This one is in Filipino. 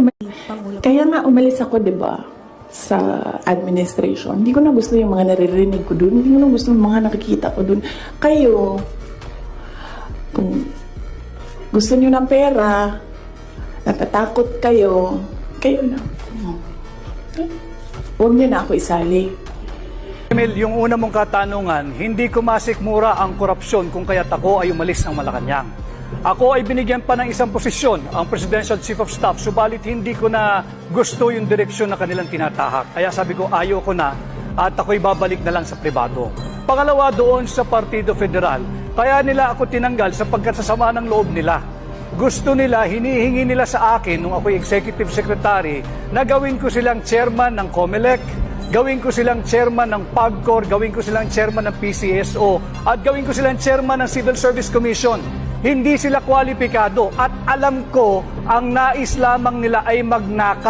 umalis, kaya nga umalis ako, di ba, sa administration. Hindi ko na gusto yung mga naririnig ko doon. Hindi ko na gusto yung mga nakikita ko doon. Kayo, kung gusto nyo ng pera, natatakot kayo, kayo na. Huwag nyo na ako isali. Emil, yung una mong katanungan, hindi ko masikmura ang korupsyon kung kaya't ako ay umalis ng Malacanang. Ako ay binigyan pa ng isang posisyon, ang Presidential Chief of Staff, subalit hindi ko na gusto yung direksyon na kanilang tinatahak. Kaya sabi ko, ayaw ko na at ako'y babalik na lang sa pribado. Pangalawa doon sa Partido Federal, kaya nila ako tinanggal sapagkat sa sama ng loob nila. Gusto nila, hinihingi nila sa akin nung ako'y Executive Secretary na gawin ko silang chairman ng COMELEC, gawin ko silang chairman ng PAGCOR, gawin ko silang chairman ng PCSO, at gawin ko silang chairman ng Civil Service Commission. Hindi sila kwalipikado at alam ko ang nais lamang nila ay magnaka